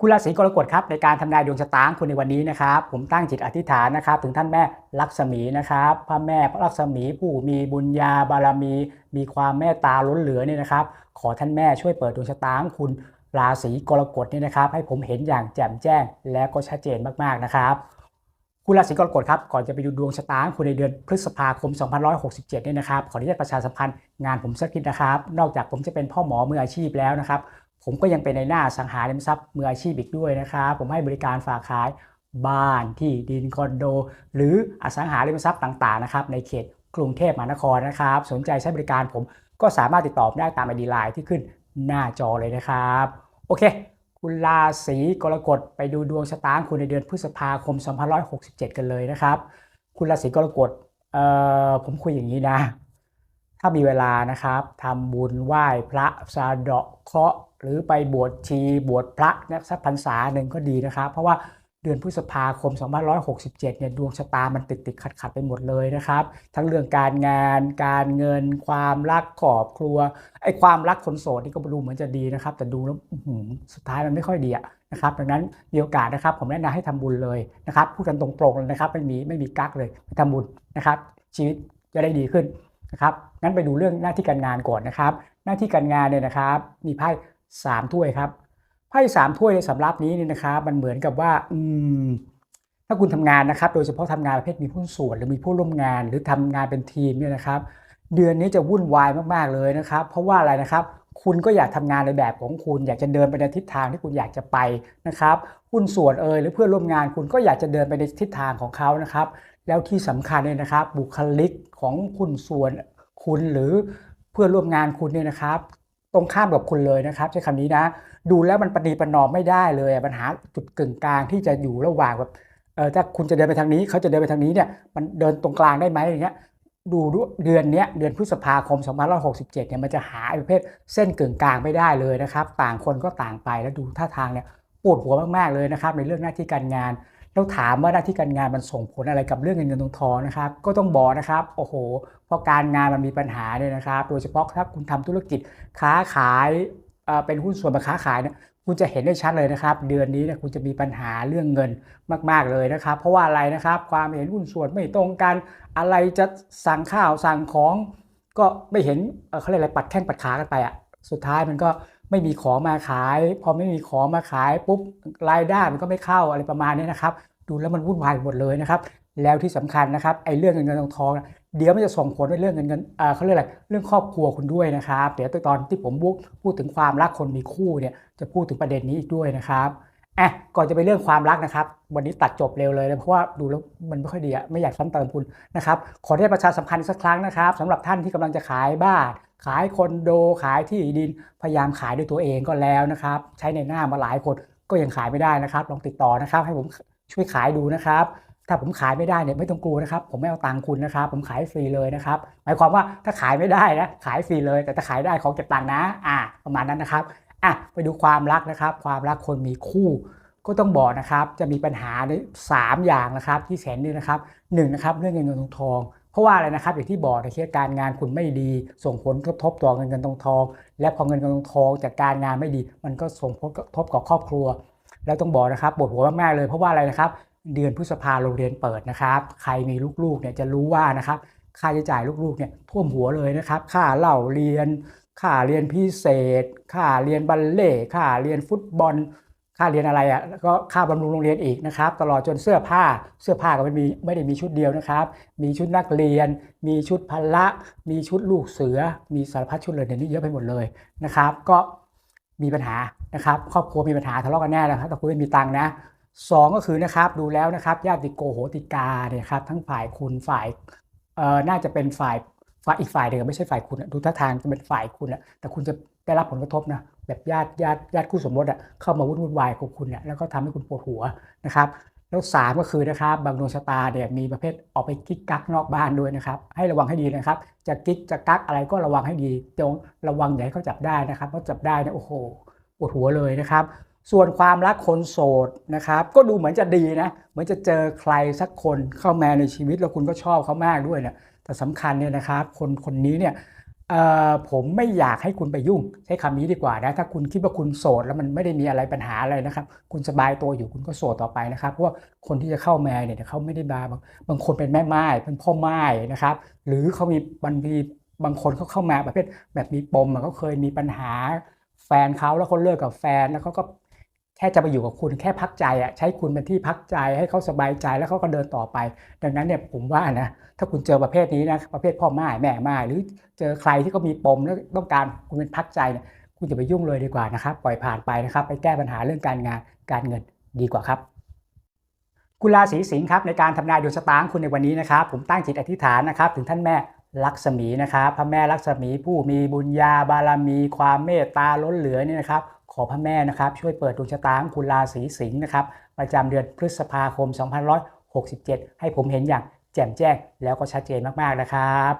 คุณราศีกรกฎครับในการทำนายดวงชะตาของคุณในวันนี้นะครับผมตั้งจิตอธิษฐานนะครับ ถึงท่านแม่ลักษมีนะครับพระแม่พระลักษมีผู้มีบุญญาบารมี มีความเมตตาล้นเหลือเนี่ยนะครับ ขอท่านแม่ช่วยเปิดดวงชะตาของคุณราศีกรกฎเนี่ยนะครับ ให้ผมเห็นอย่างแจ่มแจ้ง และก็ชัดเจนมากๆนะครับคุณราศีกรกฎครับก่อนจะไปดูดวงชะตาของคุณในเดือนพฤษภาคม 2567เนี่ยนะครับขออนุญาตประชาสัมพันธ์งานผมสักนิดนะครับ นอกจากผมจะเป็นพ่อหมอมืออาชีพแล้วนะครับ ผมก็ยังเป็นในหน้าสังหาริมทรัพย์มืออาชีพอีกด้วยนะครับผมให้บริการฝากขายบ้านที่ดินคอนโด หรืออสังหาริมทรัพย์ต่างๆนะครับในเขตกรุงเทพมหานครนะครับ สนใจใช้บริการผมก็สามารถติดต่อได้ตามไอดีไลน์ที่ขึ้นหน้าจอเลยนะครับ โอเค คุณราศีกรกฎไปดูดวงชะตาของคุณในเดือนพฤษภาคม 2567 กันเลยนะครับ คุณราศีกรกฎเอ่อผมคุยอย่างนี้นะ ถ้ามีเวลานะครับทำบุญไหว้พระสะเดาะเคราะห์ หรือไปบวชชีบวชพระเนี่ยสักพรรษาหนึ่งก็ดีนะครับเพราะว่าเดือนพฤษภาคม 2567 เนี่ยดวงชะตามันติดติดขัดขัดไปหมดเลยนะครับ ทั้งเรื่องการงาน การเงิน ความรักครอบครัวไอ้ความรักคนโสดนี่ก็ดูเหมือนจะดีนะครับ แต่ดูแล้วหืสุดท้ายมันไม่ค่อยดีอะนะครับ ดังนั้นมีโอกาสนะครับ ผมแนะนำให้ทำบุญเลยนะครับพูดกันตรงๆเลยนะครับไม่มีไม่มีกักเลยไปทำบุญนะครับ ชีวิตจะได้ดีขึ้นนะครับงั้นไปดูเรื่องหน้าที่การงานก่อนนะครับ หน้าที่การงานเนี่ยนะครับ มีไพ่ สามถ้วยครับไพ่สามถ้วยในสำรับนี้เนี่ยนะครับมันเหมือนกับว่าอืมถ้าคุณทำงานนะครับ โดยเฉพาะทำงานประเภทมีผู้นส่วนหรือมีผู้ร่วมงาน หรือทำงานเป็นทีมเนี่ยนะครับ เดือนนี้จะวุ่นวายมากๆเลยนะครับ เพราะว่าอะไรนะครับ คุณก็อยากทำงานในแบบของคุณ อยากจะเดินไปในทิศทางที่คุณอยากจะไปนะครับหุ้นส่วนเอยหรือเพื่อนร่วมงานคุณก็อยากจะเดินไปในทิศทางของเขานะครับ แล้วที่สำคัญเนี่ยนะครับ บุคลิกของคุณส่วนคุณหรือเพื่อนร่วมงานคุณเนี่ยนะครับ ตรงข้ามกับคุณเลยนะครับ ใช้คำนี้นะ ดูแล้วมันปฏิปนอมไม่ได้เลยปัญหาจุดกึ่งกลางที่จะอยู่ระหว่างแบบเออถ้าคุณจะเดินไปทางนี้เขาจะเดินไปทางนี้เนี่ยมันเดินตรงกลางได้ไหมอย่างเงี้ยดูเดือนนี้เดือนพฤษภาคม 2567 เนี่ยมันจะหาประเภทเส้นกึ่งกลางไม่ได้เลยนะครับ ต่างคนก็ต่างไปแล้วดูท่าทางเนี่ยปวดหัวมากๆเลยนะครับ ในเรื่องหน้าที่การงาน แล้วถามว่าหน้าที่การงานมันส่งผลอะไรกับเรื่องเงินเงินทองทองนะครับ ก็ต้องบอกนะครับโอ้โหพอการงานมันมีปัญหาเนี่ยนะครับ โดยเฉพาะถ้าคุณทำธุรกิจค้าขายเป็นหุ้นส่วนมาค้าขายเนี่ยคุณจะเห็นได้ชัดเลยนะครับ เดือนนี้เนี่ยคุณจะมีปัญหาเรื่องเงินมาก ๆเลยนะครับ เพราะว่าอะไรนะครับ ความเห็นหุ้นส่วนไม่ตรงกัน อะไรจะสั่งข้าวสั่งของ ก็ไม่เห็นเอ่อเขาเรียกอะไรปัดแข้งปัดขากันไปอะสุดท้ายมันก็ ไม่มีของมาขาย พอไม่มีของมาขายปุ๊บรายได้มันก็ไม่เข้าอะไรประมาณนี้นะครับ ดูแล้วมันวุ่นวายหมดเลยนะครับ แล้วที่สำคัญนะครับไอ้เรื่องเงินเงินทองทองเดี๋ยวมันจะส่งผลในเรื่องเงินเงินเขาเรียกอะไรเรื่องครอบครัวคุณด้วยนะครับเดี๋ยวตอนที่ผมพูดพูดถึงความรักคนมีคู่เนี่ยจะพูดถึงประเด็นนี้อีกด้วยนะครับอะก่อนจะไปเรื่องความรักนะครับ วันนี้ตัดจบเร็วเลยนะเพราะว่าดูแล้วมันไม่ค่อยดีอะไม่อยากซ้ำเติมคุณนะครับ ขอได้ประชาสัมพันธ์สักครั้งนะครับสำหรับท่านที่กำลังจะขายบ้าน ขายคอนโดขายที่ดินพยายามขายด้วยตัวเองก็แล้วนะครับ ใช้ในหน้ามาหลายคนก็ยังขายไม่ได้นะครับ ลองติดต่อนะครับ ให้ผมช่วยขายดูนะครับ ถ้าผมขายไม่ได้เนี่ยไม่ต้องกลัวนะครับ ผมไม่เอาตังค์คุณนะครับ ผมขายฟรีเลยนะครับ หมายความว่าถ้าขายไม่ได้นะขายฟรีเลย แต่ถ้าขายได้ขอเก็บตังค์นะ อ่า ประมาณนั้นนะครับอะไปดูความรักนะครับ ความรักคนมีคู่ก็ต้องบอกนะครับ จะมีปัญหาในสามอย่างนะครับ ที่แสนนี่นะครับหนึ่งนะครับ เรื่องเงินเงินทองทอง ราะว่าอะไรนะครับอย่างที่บอกในเคสการงานคุณไม่ดี ส่งผลกระทบต่อเงินเงินทองทอง และพอเงินเงินทองทองจากการงานไม่ดี มันก็ส่งผลกระทบกับครอบครัว แล้วต้องบอกนะครับปวดหัวมากๆเลยเพราะว่าอะไรนะครับ เดือนพฤษภาโรงเรียนเปิดนะครับ ใครมีลูกๆเนี่ยจะรู้ว่านะครับค่าใช้จ่ายลูกๆเนี่ยท่วมหัวเลยนะครับค่าเล่าเรียนค่าเรียนพิเศษค่าเรียนบัลเล่ค่าเรียนฟุตบอล ค่าเรียนอะไรอะก็ค่าบำรุงโรงเรียนอีกนะครับตลอดจนเสื้อผ้าเสื้อผ้าก็ไม่มีไม่ได้มีชุดเดียวนะครับ มีชุดนักเรียน มีชุดพละ มีชุดลูกเสือ มีสารพัดชุดเลยเดี๋ยวนี้เยอะไปหมดเลยนะครับ ก็มีปัญหานะครับครอบครัวมีปัญหาทะเลาะกันแน่นะครับแต่คุณไม่มีตังค์นะสองก็คือนะครับดูแล้วนะครับญาติโกโหติกาเนี่ยครับทั้งฝ่ายคุณฝ่ายเอ่อน่าจะเป็นฝ่ายฝ่ายอีกฝ่ายเดิมไม่ใช่ฝ่ายคุณดูท่าทางจะเป็นฝ่ายคุณอะแต่คุณจะได้รับผลกระทบนะ แบบญาติญาติญาติคู่สมรสอะเข้ามาวุ่นวุ่นวายกับคุณเนี่ยแล้วก็ทำให้คุณปวดหัวนะครับแล้วสามก็คือนะครับบางดวงชะตาเนี่ยมีประเภทออกไปกิ๊กกักนอกบ้านด้วยนะครับ ให้ระวังให้ดีนะครับ จะกิ๊กจะกักอะไรก็ระวังให้ดีจงระวังอย่าให้เขาจับได้นะครับเพราะจับได้เนี่ยโอ้โหปวดหัวเลยนะครับ ส่วนความรักคนโสดนะครับ ก็ดูเหมือนจะดีนะเหมือนจะเจอใครสักคนเข้ามาในชีวิตแล้วคุณก็ชอบเขามากด้วยเนี่ยแต่สำคัญเนี่ยนะครับ คนคนนี้เนี่ย ผมไม่อยากให้คุณไปยุ่ง ใช้คำนี้ดีกว่านะถ้าคุณคิดว่าคุณโสดแล้วมันไม่ได้มีอะไรปัญหาอะไรนะครับ คุณสบายตัวอยู่คุณก็โสดต่อไปนะครับเพราะว่าคนที่จะเข้ามาเนี่ยเขาไม่ได้มาบางบางคนเป็นแม่ไม้เป็นพ่อไม้นะครับ หรือเขามีบางทีบางคนเขาเข้ามาประเภทแบบมีปมอะเขาเคยมีปัญหาแฟนเขาแล้วเขาเลิกกับแฟนแล้วเขาก็ แค่จะไปอยู่กับคุณแค่พักใจอะใช้คุณเป็นที่พักใจให้เขาสบายใจแล้วเขาก็เดินต่อไป ดังนั้นเนี่ยผมว่านะถ้าคุณเจอประเภทนี้นะประเภทพ่อไม้แม่ไม้หรือเจอใครที่เขามีปมแล้วต้องการคุณเป็นพักใจเนี่ยคุณจะไปยุ่งเลยดีกว่านะครับปล่อยผ่านไปนะครับ ไปแก้ปัญหาเรื่องการงานการเงินดีกว่าครับคุณราศีสิงห์ครับในการทำนายดวงชะตาของคุณในวันนี้นะครับ ผมตั้งจิตอธิษฐานนะครับ ถึงท่านแม่ลักษมีนะครับพระแม่ลักษมีผู้มีบุญญาบารมี ความเมตตาล้นเหลือเนี่ยนะครับ อพระแม่นะครับช่วยเปิดดวงชะตาของคุณราศีสิงห์นะครับประจำเดือนพฤษภาคม 2567 ให้ผมเห็นอย่างแจ่มแจ้งแล้วก็ชัดเจนมากๆนะครับ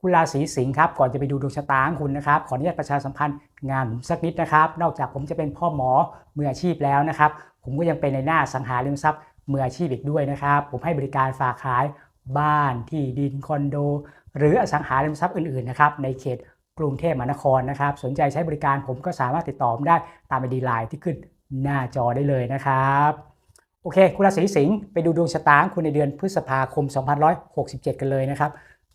คุณราศีสิงห์ครับก่อนจะไปดูดวงชะตาของคุณนะครับขออนุญาตประชาสัมพันธ์งานผมสักนิดนะครับ นอกจากผมจะเป็นพ่อหมอมืออาชีพแล้วนะครับ ผมก็ยังเป็นในหน้าสังหาริมทรัพย์มืออาชีพอีกด้วยนะครับ ผมให้บริการฝากขายบ้านที่ดินคอนโด หรืออสังหาริมทรัพย์อื่นๆนะครับในเขต กรุงเทพมหานครนะครับ สนใจใช้บริการผมก็สามารถติดต่อผมได้ตามไอดีไลน์ที่ขึ้นหน้าจอได้เลยนะครับ โอเค คุณราศีสิงห์ไปดูดวงชะตาของคุณในเดือนพฤษภาคม 2567 กันเลยนะครับ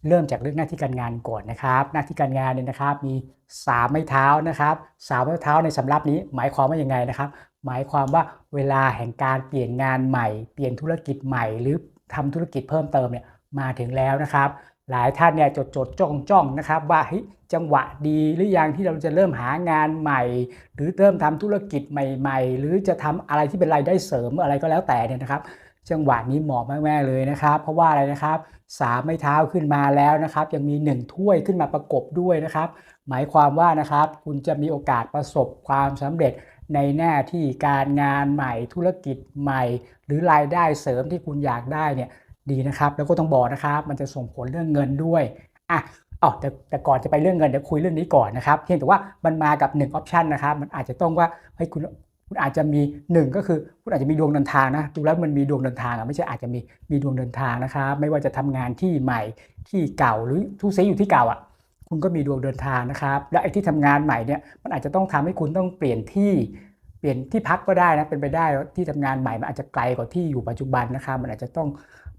เริ่มจากเรื่องหน้าที่การงานก่อนนะครับ หน้าที่การงานเนี่ยนะครับ มี 3 ไม้เท้านะครับสามไม้เท้าในสำรับนี้หมายความว่ายังไงนะครับ หมายความว่าเวลาแห่งการเปลี่ยนงานใหม่ เปลี่ยนธุรกิจใหม่ หรือทำธุรกิจเพิ่มเติมเนี่ยมาถึงแล้วนะครับ หลายท่านเนี่ยจดจดจ้องจ้องนะครับว่าเฮ้ย จังหวะดีหรือยังที่เราจะเริ่มหางานใหม่ หรือเริ่มทำธุรกิจใหม่ ๆ หรือจะทำอะไรที่เป็นรายได้เสริมอะไรก็แล้วแต่เนี่ยนะครับ จังหวะนี้เหมาะมากๆเลยนะครับ เพราะว่าอะไรนะครับสามไม้เท้าขึ้นมาแล้วนะครับ ยังมี 1 ถ้วยขึ้นมาประกบด้วยนะครับ หมายความว่านะครับ คุณจะมีโอกาสประสบความสำเร็จในหน้าที่การงานใหม่ธุรกิจใหม่ หรือรายได้เสริมที่คุณอยากได้เนี่ยดีนะครับ แล้วก็ต้องบอกนะครับ มันจะส่งผลเรื่องเงินด้วยอะ อ๋อแต่แต่ก่อนจะไปเรื่องเงินเดี๋ยวคุยเรื่องนี้ก่อนนะครับเพียงแต่ว่ามันมากับ1 option นนะครับมันอาจจะต้องว่าให้คุณคุณอาจจะมี 1 ก็คือคุณอาจจะมีดวงเดินทางนะดูแล้วมันมีดวงเดินทางอะไม่ใช่อาจจะมีมีดวงเดินทางนะครับไม่ว่าจะทำงานที่ใหม่ที่เก่าหรือทุกซีอยู่ที่เก่าอะคุณก็มีดวงเดินทางนะครับ และไอ้ที่ทำงานใหม่เนี่ยมันอาจจะต้องทำให้คุณต้องเปลี่ยนที่เปลี่ยนที่พักก็ได้นะเป็นไปได้ที่ทำงานใหม่มันอาจจะไกลกว่าที่อยู่ปัจจุบันนะครับมันอาจจะต้อง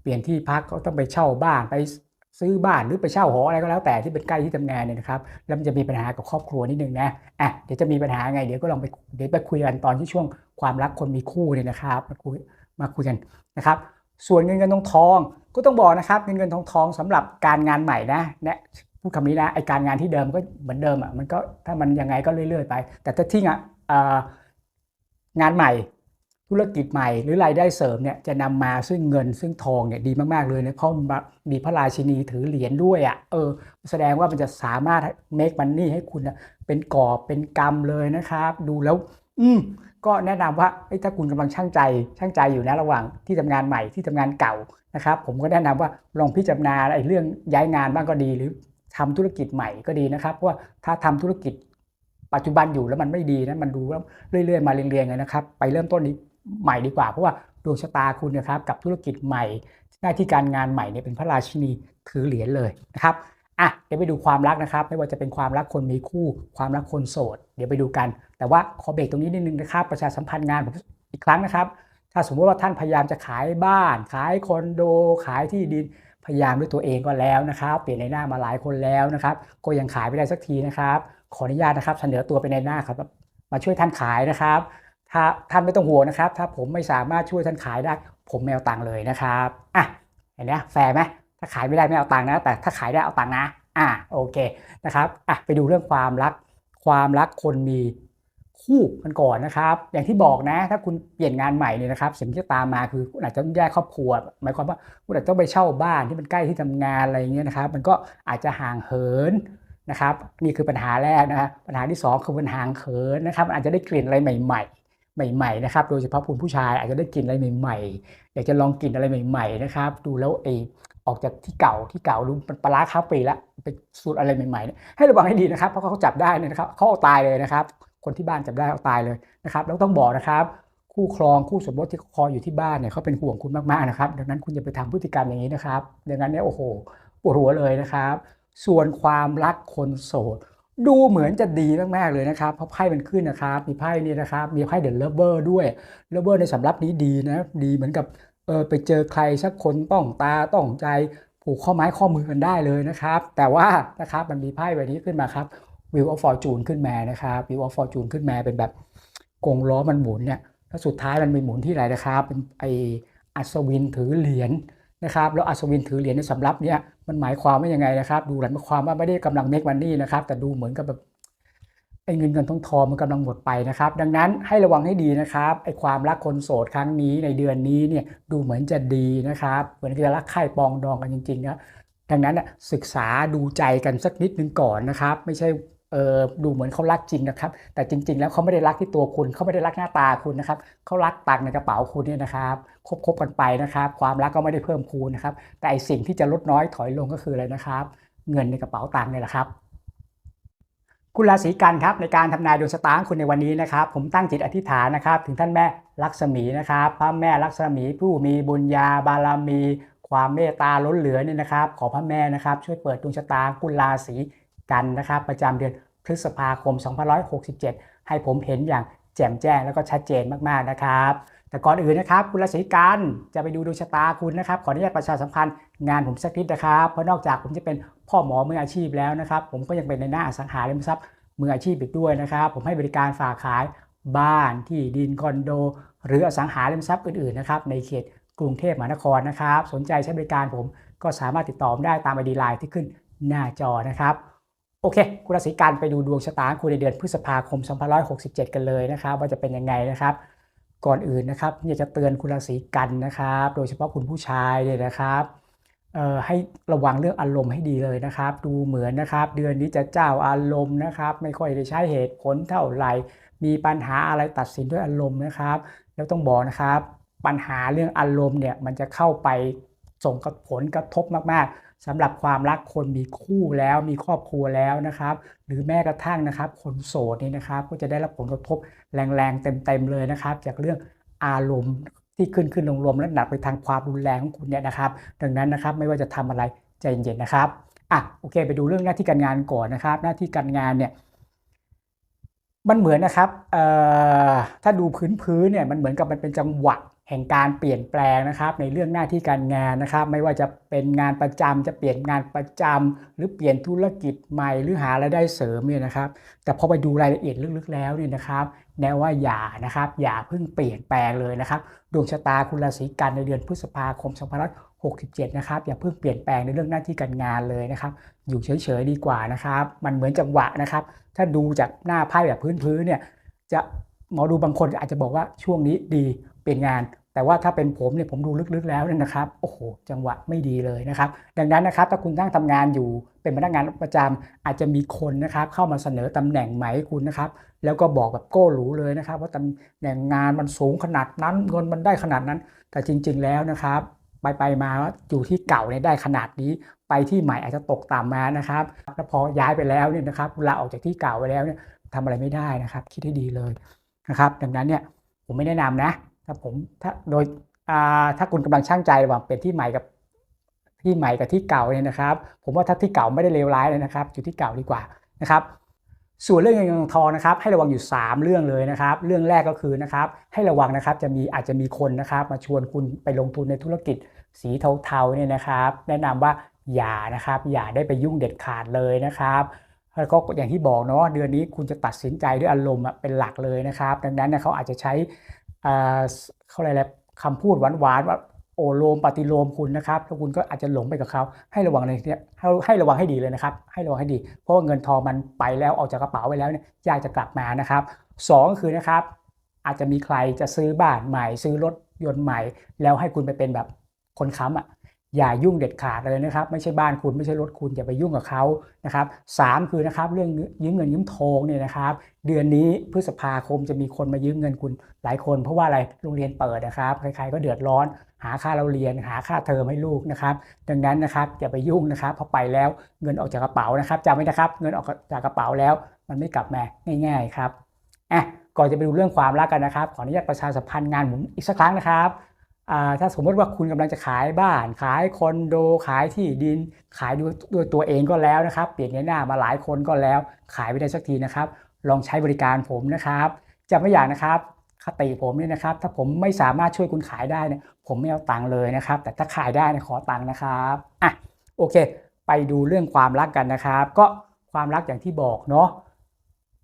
เปลี่ยนที่พักก็ต้องไปเช่าบ้านไป ซื้อบ้านหรือไปเช่าหออะไรก็แล้วแต่ที่เป็นใกล้ที่ทำงานเนี่ยนะครับแล้วมันจะมีปัญหากับครอบครัวนิดนึงนะอะเดี๋ยวจะมีปัญหาไงเดี๋ยวก็ลองไปเดี๋ยวไปคุยกันตอนที่ช่วงความรักคนมีคู่เนี่ยนะครับมาคุยมาคุยกันนะครับ ส่วนเงินเงินทองทองก็ต้องบอกนะครับเงินเงินทองทองสำหรับการงานใหม่นะเนี่ยพูดคำนี้นะไอการงานที่เดิมก็เหมือนเดิมอะมันก็ถ้ามันยังไงก็เรื่อยๆไป แต่ถ้าที่งานเอ่องานใหม่ ธุรกิจใหม่หรือรายได้เสริมเนี่ยจะนำมาซึ่งเงินซึ่งทองเนี่ยดีมากๆเลยนะเพราะมันมีพระราชินีถือเหรียญด้วยอะเออแสดงว่ามันจะสามารถ make money ให้คุณนะเป็นกอบเป็นกำเลยนะครับ ดูแล้ว อืมก็แนะนำว่าเอ้ถ้าคุณกำลังช่างใจช่างใจอยู่นะระหว่างที่ทำงานใหม่ที่ทำงานเก่านะครับ ผมก็แนะนำว่าลองพิจารณาไอ้เรื่องย้ายงานบ้างก็ดีหรือทำธุรกิจใหม่ก็ดีนะครับเพราะว่าถ้าทำธุรกิจปัจจุบันอยู่แล้วมันไม่ดีนะมันดูแล้วเรื่อยๆมาเรียงๆเลยนะครับ ไปเริ่มต้นนี้ ใหม่ดีกว่า เพราะว่าดวงชะตาคุณนะครับกับธุรกิจใหม่หน้าที่การงานใหม่เนี่ยเป็นพระราชินีถือเหรียญเลยนะครับอะเดี๋ยวไปดูความรักนะครับ ไม่ว่าจะเป็นความรักคนมีคู่ ความรักคนโสด เดี๋ยวไปดูกัน แต่ว่าขอเบรกตรงนี้นิดนึงนะครับ ประชาสัมพันธ์งานผมอีกครั้งนะครับ ถ้าสมมติว่าท่านพยายามจะขายบ้าน ขายคอนโด ขายที่ดินพยายามด้วยตัวเองก็แล้วนะครับ เปลี่ยนในหน้ามาหลายคนแล้วนะครับ ก็ยังขายไม่ได้สักทีนะครับ ขออนุญาตนะครับ เสนอตัวเป็นในหน้าครับมาช่วยท่านขายนะครับ ถ้าท่านไม่ต้องห่วงนะครับ ถ้าผมไม่สามารถช่วยท่านขายได้ ผมไม่เอาตังค์เลยนะครับอะเห็นไหมแฟร์ไหมถ้าขายไม่ได้ไม่เอาตังค์นะ แต่ถ้าขายได้เอาตังค์นะ อะโอเคนะครับอะไปดูเรื่องความรัก ความรักคนมีคู่กันก่อนนะครับ อย่างที่บอกนะ ถ้าคุณเปลี่ยนงานใหม่เนี่ยนะครับสิ่งที่ตามมาคือคุณอาจจะต้องแยกครอบครัว หมายความว่าคุณอาจจะต้องไปเช่าบ้านที่มันใกล้ที่ทำงานอะไรเงี้ยนะครับ มันก็อาจจะห่างเหินนะครับ นี่คือปัญหาแรกนะครับปัญหาที่ 2 คือปัญหาเขินนะครับอาจจะได้กลิ่นอะไรใหม่ ๆ ใหม่ๆนะครับโดยเฉพาะคุณผู้ชายอาจจะได้กลิ่นอะไรใหม่ๆอยากจะลองกลิ่นอะไรใหม่ๆนะครับดูแล้วเอออกจากที่เก่าที่เก่าดูมันปลาร้าข้าวปีละไปสูตรอะไรใหม่ๆให้ระวังให้ดีนะครับเพราะเขาจับได้นะครับเขาเอาตายเลยนะครับ คนที่บ้านจับได้เอาตายเลยนะครับแล้วต้องบอกนะครับคู่ครองคู่สมรสที่คอยอยู่ที่บ้านเนี่ยเขาเป็นห่วงคุณมากๆนะครับ ดังนั้นคุณอย่าไปทำพฤติกรรมอย่างนี้นะครับ ดังนั้นเนี่ยโอ้โหปวดหัวเลยนะครับ ส่วนความรักคนโสด ดูเหมือนจะดีมาก ๆ เลยนะครับ เพราะไพ่มันขึ้นนะครับ มีไพ่นี่นะครับ มีไพ่เดอะเลเวอร์ด้วยเลเวอร์ในสำรับนี้ดีนะ ดีเหมือนกับเออไปเจอใครสักคนต้องตาต้องใจผูกข้อไม้ข้อมือกันได้เลยนะครับ แต่ว่านะครับมันมีไพ่ใบนี้ขึ้นมาครับ Wheel of Fortune ขึ้นมานะครับ Wheel of Fortune ขึ้นมาเป็นแบบกงล้อมันหมุนเนี่ยแล้วสุดท้ายมันไปหมุนที่ไหนนะครับ เป็นไออัศวินถือเหรียญ นะครับแล้วอัศวินถือเหรียญในสำรับเนี่ยมันหมายความว่ายังไงนะครับ ดูหลังความว่าไม่ได้กำลังเมกมันนี่นะครับแต่ดูเหมือนกับแบบไอ้เงินเงินทองทองมันกำลังหมดไปนะครับ ดังนั้นให้ระวังให้ดีนะครับไอ้ความรักคนโสดครั้งนี้ในเดือนนี้เนี่ยดูเหมือนจะดีนะครับเหมือนจะรักใคร่ปองดองกันจริงๆนะดังนั้นศึกษาดูใจกันสักนิดนึงก่อนนะครับ ไม่ใช่ เออดูเหมือนเขารักจริงนะครับ แต่จริง ๆ แล้วเขาไม่ได้รักที่ตัวคุณเขาไม่ได้รักหน้าตาคุณนะครับเขารักตังในกระเป๋าคุณเนี่ยนะครับคบคบกันไปนะครับ ความรักก็ไม่ได้เพิ่มคูณนะครับ แต่ไอสิ่งที่จะลดน้อยถอยลงก็คืออะไรนะครับ เงินในกระเป๋าตังเนี่ยแหละครับคุณราศีกันครับในการทำนายดวงชะตาของคุณในวันนี้นะครับผมตั้งจิตอธิษฐานนะครับ ถึงท่านแม่ลักษมีนะครับพระแม่ลักษมีผู้มีบุญญาบารมี ความเมตตาล้นเหลือเนี่ยนะครับ ขอพระแม่นะครับ ช่วยเปิดดวงชะตาคุณราศี กันนะครับประจำเดือนพฤษภาคม 2567 ให้ผมเห็นอย่างแจ่มแจ้งแล้วก็ชัดเจนมากๆนะครับ แต่ก่อนอื่นนะครับคุณราศีกันจะไปดูดวงชะตาคุณนะครับ ขออนุญาตประชาสัมพันธ์งานผมสักนิดนะครับ เพราะนอกจากผมจะเป็นพ่อหมอมืออาชีพแล้วนะครับ ผมก็ยังเป็นในหน้าอสังหาริมทรัพย์มืออาชีพอีกด้วยนะครับ ผมให้บริการฝากขายบ้านที่ดินคอนโด หรืออสังหาริมทรัพย์อื่นๆนะครับในเขตกรุงเทพมหานครนะครับ สนใจใช้บริการผมก็สามารถติดต่อได้ตามไอดีไลน์ที่ขึ้นหน้าจอนะครับ โอเค คุณราศีกันไปดูดวงชะตาคุณในเดือนพฤษภาคม 2567 กันเลยนะครับ ว่าจะเป็นยังไงนะครับ ก่อนอื่นนะครับอยากจะเตือนคุณราศีกันนะครับ โดยเฉพาะคุณผู้ชายเนี่ยนะครับให้ระวังเรื่องอารมณ์ให้ดีเลยนะครับ ดูเหมือนนะครับ เดือนนี้จะเจ้าอารมณ์นะครับ ไม่ค่อยได้ใช้เหตุผลเท่าไหร่มีปัญหาอะไรตัดสินด้วยอารมณ์นะครับ แล้วต้องบอกนะครับ ปัญหาเรื่องอารมณ์เนี่ยมันจะเข้าไปส่งผลกระทบมากๆ สำหรับความรักคนมีคู่แล้วมีครอบครัวแล้วนะครับ หรือแม้กระทั่งนะครับ คนโสดนี่นะครับ ก็จะได้รับผลกระทบแรงๆเต็มๆเลยนะครับ จากเรื่องอารมณ์ที่ขึ้นขึ้นลงลมและหนักไปทางความรุนแรงของคุณเนี่ยนะครับ ดังนั้นนะครับไม่ว่าจะทำอะไรใจเย็นๆนะครับอะโอเค ไปดูเรื่องหน้าที่การงานก่อนนะครับ หน้าที่การงานเนี่ยมันเหมือนนะครับเอ่อถ้าดูพื้นพื้นเนี่ยมันเหมือนกับมันเป็นจังหวะ แห่งการเปลี่ยนแปลงนะครับ ในเรื่องหน้าที่การงานนะครับ ไม่ว่าจะเป็นงานประจำจะเปลี่ยนงานประจำหรือเปลี่ยนธุรกิจใหม่หรือหารายได้เสริมเนี่ยนะครับ แต่พอไปดูรายละเอียดลึกๆแล้วเนี่ยนะครับแนวว่าอย่านะครับ อย่าเพิ่งเปลี่ยนแปลงเลยนะครับดวงชะตาคุณราศีกันในเดือนพฤษภาคม2567 นะครับ อย่าเพิ่งเปลี่ยนแปลงในเรื่องหน้าที่การงานเลยนะครับ อยู่เฉยๆดีกว่านะครับ มันเหมือนจังหวะนะครับ ถ้าดูจากหน้าไพ่แบบพื้นๆเนี่ยจะ หมอดูบางคนอาจจะบอกว่าช่วงนี้ดีเปลี่ยนงาน แต่ว่าถ้าเป็นผมเนี่ยผมดูลึกๆแล้วเนี่ยนะครับโอ้โหจังหวะไม่ดีเลยนะครับ ดังนั้นนะครับถ้าคุณตั้งทำงานอยู่เป็นพนักงานประจำอาจจะมีคนนะครับเข้ามาเสนอตำแหน่งใหม่ให้คุณนะครับ แล้วก็บอกแบบโก้หรูเลยนะครับ ว่าตำแหน่งงานมันสูงขนาดนั้นเงินมันได้ขนาดนั้น แต่จริง ๆแล้วนะครับไปไปมาอยู่ที่เก่าเนี่ยได้ขนาดนี้ ไปที่ใหม่อาจจะตกต่ำมานะครับแล้วพอย้ายไปแล้วเนี่ยนะครับลาออกจากที่เก่าไปแล้วเนี่ยทำอะไรไม่ได้นะครับ คิดให้ดีเลย นะครับ ดังนั้นเนี่ยผมไม่แนะนำนะ ถ้าผมถ้าโดยถ้าคุณกำลังช่างใจระหว่างเป็นที่ใหม่กับที่ใหม่กับที่เก่าเนี่ยนะครับ ผมว่าถ้าที่เก่าไม่ได้เลวร้ายเลยนะครับอยู่ที่เก่าดีกว่านะครับส่วนเรื่องเงินทองนะครับ ให้ระวังอยู่ 3 เรื่องเลยนะครับ เรื่องแรกก็คือนะครับ ให้ระวังนะครับจะมีอาจจะมีคนนะครับ มาชวนคุณไปลงทุนในธุรกิจสีเทาๆเนี่ยนะครับ แนะนำว่าอย่านะครับ อย่าได้ไปยุ่งเด็ดขาดเลยนะครับ แล้วก็อย่างที่บอกเนาะเดือนนี้คุณจะตัดสินใจด้วยอารมณ์เป็นหลักเลยนะครับ ดังนั้นเนยเขาอาจจะใช้อ่าเขาเรียกอะไรคำพูดหวานๆว่าโอโลมปฏิโลมคุณนะครับแล้วคุณก็อาจจะหลงไปกับเขาให้ระวังในเนี่ยให้ให้ระวังให้ดีเลยนะครับ ให้ระวังให้ดี เพราะว่าเงินทองมันไปแล้วออกจากกระเป๋าไปแล้วเนี่ยยากจะกลับมานะครับสองคือนะครับอาจจะมีใครจะซื้อบ้านใหม่ ซื้อรถยนต์ใหม่ แล้วให้คุณไปเป็นแบบคนค้ำอะ อย่ายุ่งเด็ดขาดเลยนะครับ ไม่ใช่บ้านคุณไม่ใช่รถคุณอย่าไปยุ่งกับเขานะครับสามคือนะครับเรื่องยืมเงินยืมทองเนี่ยนะครับ เดือนนี้พฤษภาคมจะมีคนมายืมเงินคุณหลายคน เพราะว่าอะไรโรงเรียนเปิดนะครับใครๆก็เดือดร้อน หาค่าเราเรียนหาค่าเทอมให้ลูกนะครับดังนั้นนะครับอย่าไปยุ่งนะครับพอไปแล้วเงินออกจากกระเป๋านะครับจำไว้นะครับ เงินออกจากกระเป๋าแล้ว มันไม่กลับมาง่าย ๆครับอะก่อนจะไปดูเรื่องความรักกันนะครับ ขออนุญาตประชาสัมพันธ์งานผมอีกสักครั้งนะครับ ถ้าสมมติว่าคุณกำลังจะขายบ้าน ขายคอนโด ขายที่ดิน ขายด้วยด้วยตัวเองก็แล้วนะครับ เปลี่ยนในหน้ามาหลายคนก็แล้ว ขายไม่ได้สักทีนะครับ ลองใช้บริการผมนะครับจะไม่อย่างนะครับคติผมเนี่ยนะครับ ถ้าผมไม่สามารถช่วยคุณขายได้เนี่ยผมไม่เอาตังค์เลยนะครับ แต่ถ้าขายได้เนี่ยขอตังค์นะครับอะโอเค ไปดูเรื่องความรักกันนะครับ ก็ความรักอย่างที่บอกเนาะ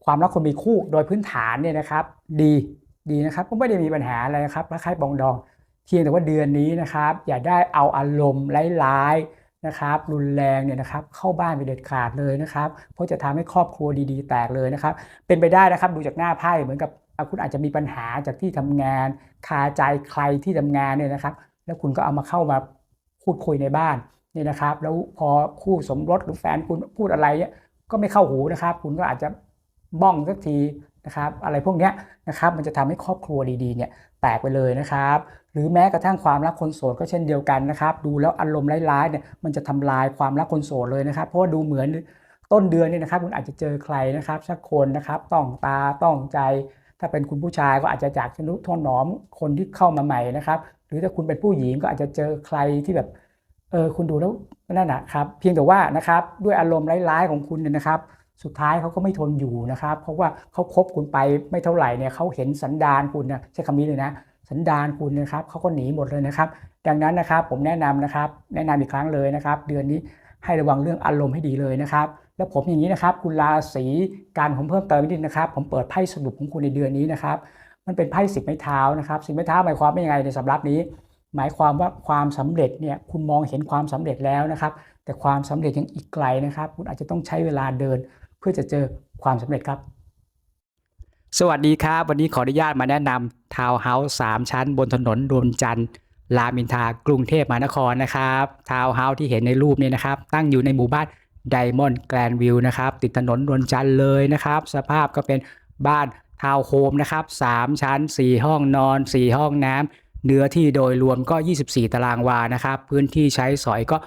ความรักคนมีคู่โดยพื้นฐานเนี่ยนะครับ ดีดีนะครับก็ไม่ได้มีปัญหาอะไรนะครับรักใครปรองดอง พียงแต่ว่าเดือนนี้นะครับอย่าได้เอาอารมณ์ร้ายๆนะครับ รุนแรงเนี่ยนะครับเข้าบ้านไปเด็ดขาดเลยนะครับ เพราะจะทำให้ครอบครัวดีๆ แตกเลยนะครับ เป็นไปได้นะครับดูจากหน้าไพ่เหมือนกับคุณอาจจะมีปัญหาจากที่ทำงานคาใจใครที่ทำงานเนี่ยนะครับ แล้วคุณก็เอามาเข้ามาพูดคุยในบ้านนี่นะครับ แล้วพอคู่สมรสหรือแฟนคุณพูดอะไรเนี่ยก็ไม่เข้าหูนะครับ คุณก็อาจจะบ้องสักทีนะครับ อะไรพวกนี้นะครับมันจะทำให้ครอบครัวดีๆเนี่ยแตกไปเลยนะครับ หรือแม้กระทั่งความรักคนโสดก็เช่นเดียวกันนะครับ ดูแล้วอารมณ์ร้ายๆเนี่ยมันจะทำลายความรักคนโสดเลยนะครับ เพราะว่าดูเหมือนต้นเดือนเนี่ยนะครับ คุณอาจจะเจอใครนะครับสักคนนะครับต้องตาต้องใจ ถ้าเป็นคุณผู้ชายก็อาจจะจากชนุท่อนหนอมคนที่เข้ามาใหม่นะครับ หรือถ้าคุณเป็นผู้หญิงก็อาจจะเจอใครที่แบบเออคุณดูแล้วนั่นนะครับ เพียงแต่ว่านะครับด้วยอารมณ์ร้ายๆของคุณเนี่ยนะครับสุดท้ายเขาก็ไม่ทนอยู่นะครับ เพราะว่าเขาคบคุณไปไม่เท่าไหร่เนี่ยเขาเห็นสันดานคุณนะใช้คำนี้เลยนะ สันดานคุณนะครับเขาก็หนีหมดเลยนะครับ ดังนั้นนะครับผมแนะนำนะครับ แนะนำอีกครั้งเลยนะครับ เดือนนี้ให้ระวังเรื่องอารมณ์ให้ดีเลยนะครับ แล้วผมอย่างนี้นะครับ คุณราศีการผมเพิ่มเติมนิดนึงนะครับ ผมเปิดไพ่สรุปของคุณในเดือนนี้นะครับ มันเป็นไพ่สิบไม้เท้านะครับสิบไม้เท้าหมายความว่ายังไงในสำรับนี้ หมายความว่าความสำเร็จเนี่ยคุณมองเห็นความสำเร็จแล้วนะครับ แต่ความสำเร็จยังอีกไกลนะครับ คุณอาจจะต้องใช้เวลาเดิน เพื่อจะเจอความสำเร็จครับ สวัสดีครับ วันนี้ขออนุญาตมาแนะนำ ทาวน์เฮาส์สามชั้นบนถนนรวมจันทร์รามอินทากรุงเทพมหานครนะครับทาวน์เฮาส์ที่เห็นในรูปนี้นะครับ ตั้งอยู่ในหมู่บ้านไดมอนด์แกรนวิวนะครับ ติดถนนรวมจันทร์เลยนะครับ สภาพก็เป็นบ้านทาวน์โฮมนะครับสามชั้น 4 ห้องนอน 4 ห้องน้ำเนื้อที่โดยรวมก็ 24 ตารางวานะครับ พื้นที่ใช้สอยก็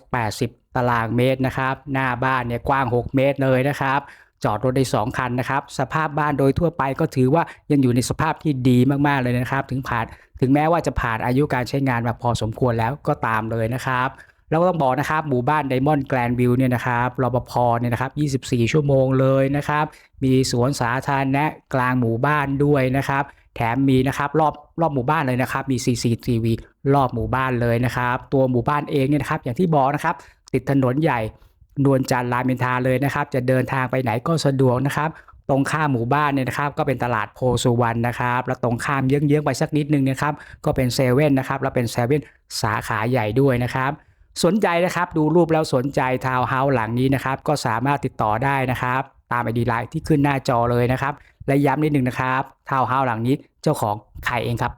180 ตารางเมตรนะครับ หน้าบ้านเนี่ยกว้าง 6 เมตรเลยนะครับ จอดรถได้ 2 คันนะครับ สภาพบ้านโดยทั่วไปก็ถือว่ายังอยู่ในสภาพที่ดีมากๆเลยนะครับ ถึงผ่านถึงแม้ว่าจะผ่านอายุการใช้งานมาพอสมควรแล้วก็ตามเลยนะครับแล้วก็ต้องบอกนะครับหมู่บ้านไดมอนด์แกรนวิวเนี่ยนะครับรปภเนี่ยนะครับ 24 ชั่วโมงเลยนะครับ มีสวนสาธารณะกลางหมู่บ้านด้วยนะครับ แถมมีนะครับรอบรอบหมู่บ้านเลยนะครับ มี CCTV รอบหมู่บ้านเลยนะครับ ตัวหมู่บ้านเองเนี่ยนะครับ อย่างที่บอกนะครับ ติดถนนใหญ่ นวลจันทร์รามอินทาเลยนะครับ จะเดินทางไปไหนก็สะดวกนะครับ ตรงข้ามหมู่บ้านเนี่ยนะครับ ก็เป็นตลาดโพสุวรรณนะครับ แล้วตรงข้ามเยื้องๆไปสักนิดนึงนะครับ ก็เป็นเซเว่นนะครับ แล้วเป็นเซเว่นสาขาใหญ่ด้วยนะครับ สนใจนะครับดูรูปแล้วสนใจทาวน์เฮาส์หลังนี้นะครับ ก็สามารถติดต่อได้นะครับ ตามไอดีไลน์ที่ขึ้นหน้าจอเลยนะครับ และย้ำนิดนึงนะครับทาวน์เฮาส์หลังนี้เจ้าของขายเองครับ